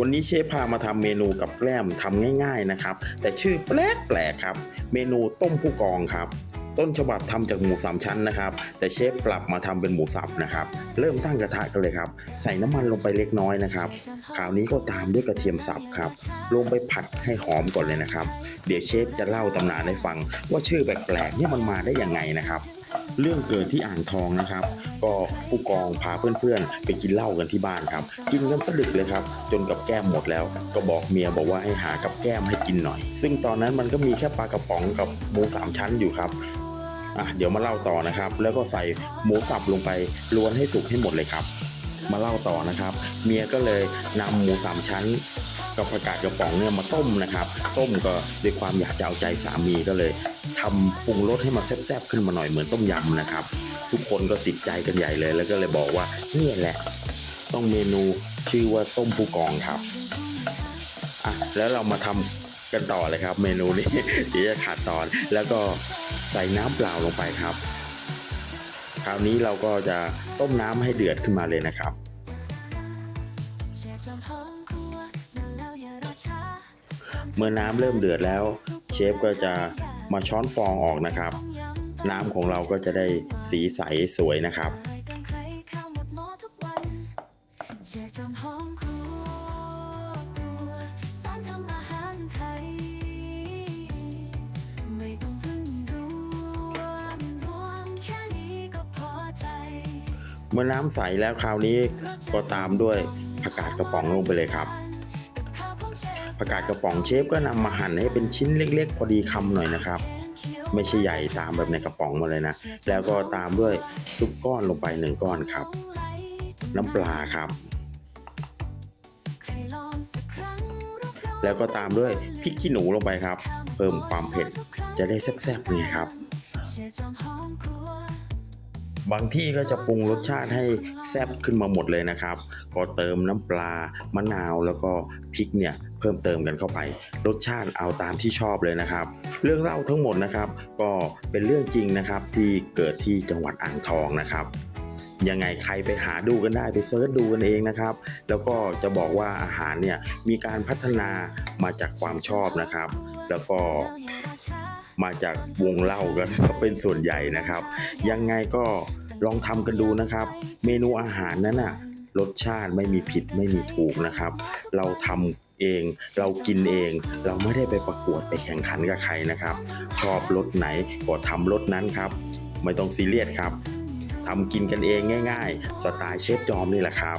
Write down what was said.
วันนี้เชฟพามาทำเมนูกับแกล้มทำง่าย ๆนะครับ แต่ชื่อแปลกแปลกๆครับ เมนูต้มผู้กองครับ ต้นฉบับทำจากหมูสามชั้นนะครับ แต่เชฟปรับมาทำเป็นหมูสับนะครับ เริ่มตั้งกระทะกันเลยครับ ใส่น้ำมันลงไปเล็กน้อยนะครับคราวนี้ก็ตามด้วยกระเทียมสับครับ ลงไปผัดให้หอมก่อนเลยนะครับ เดี๋ยวเชฟจะเล่าตำนานให้ฟังว่าชื่อแปลกๆเนี่ยมันมาได้ยังไงนะครับ เรื่องเกิดที่อ่างทองนะครับ ก็ผู้กองพาเพื่อนๆ ไปกินเหล้ากันที่บ้านครับ กินกันสะดึกเลยครับ จนกับแก้มหมดแล้ว ก็บอกเมียบอกว่าให้หากับแก้มให้กินหน่อย ซึ่งตอนนั้นมันก็มีแค่ปลากระป๋องกับหมูสามชั้นอยู่ครับอะเดี๋ยวมาเล่าต่อนะครับ แล้วก็ใส่หมูสับลงไปล้วนให้สุกให้หมดเลยครับ มาเล่าต่อนะครับ เมียก็เลยนำหมูสามชั้นกับผักกาดกระป๋องเนี่ยมาต้มนะครับ ต้มก็ด้วยความอยากจะเอาใจสามีก็เลย ทำปรุงรสให้มันแซ่บๆขึ้นมาหน่อยเหมือนต้มยำนะครับ ทุกคนก็ติดใจกันใหญ่เลย แล้วก็เลยบอกว่าเนี่ยแหละ ต้องเมนูชื่อว่าต้มปูกองครับอะแล้วเรามาทำกันต่อเลยครับ เมนูนี้เดี๋ยวจะขาดตอน แล้วก็ใส่น้ำเปล่าลงไปครับ คราวนี้เราก็จะต้มน้ำให้เดือดขึ้นมาเลยนะครับเมื่อน้ำเริ่มเดือดแล้ว เชฟก็จะ มาช้อนฟองออกนะครับ น้ำของเราก็จะได้สีใสสวยนะครับเมื่อน้ำใสแล้วคราวนี้ก็ตามด้วยผักกาดกระป๋องลงไปเลยครับ ผักกาดกระป๋องเชฟก็นำมาหั่นให้เป็นชิ้นเล็ก ๆ พอดีคำหน่อยนะครับ ไม่ใช่ใหญ่ตามแบบในกระป๋องมาเลยนะ แล้วก็ตามด้วยซุปก้อนลงไปหนึ่งก้อนครับ น้ำปลาครับ แล้วก็ตามด้วยพริกขี้หนูลงไปครับ เพิ่มความเผ็ดจะได้แซ่บๆเนี่ยครับบางที่ก็จะปรุงรสชาติให้แซ่บขึ้นมาหมดเลยนะครับ ก็เติมน้ำปลา มะนาวแล้วก็พริกเนี่ย เพิ่มเติมกันเข้าไป รสชาติเอาตามที่ชอบเลยนะครับ เรื่องเล่าทั้งหมดนะครับ ก็เป็นเรื่องจริงนะครับที่เกิดที่จังหวัดอ่างทองนะครับยังไงใครไปหาดูกันได้ไปเซิร์ชดูกันเองนะครับ แล้วก็จะบอกว่าอาหารเนี่ยมีการพัฒนามาจากความชอบนะครับ แล้วก็มาจากวงเล่ากันเป็นส่วนใหญ่นะครับ ยังไงก็ลองทำกันดูนะครับ เมนูอาหารนั้นน่ะรสชาติไม่มีผิดไม่มีถูกนะครับ เราทำ เอง เรากินเอง เราไม่ได้ไปประกวดไปแข่งขันกับใครนะครับ ชอบรสไหนก็ทำรสนั้นครับ ไม่ต้องซีเรียสครับทำกินกันเองง่าย ๆ สไตล์เชฟจอมนี่แหละครับ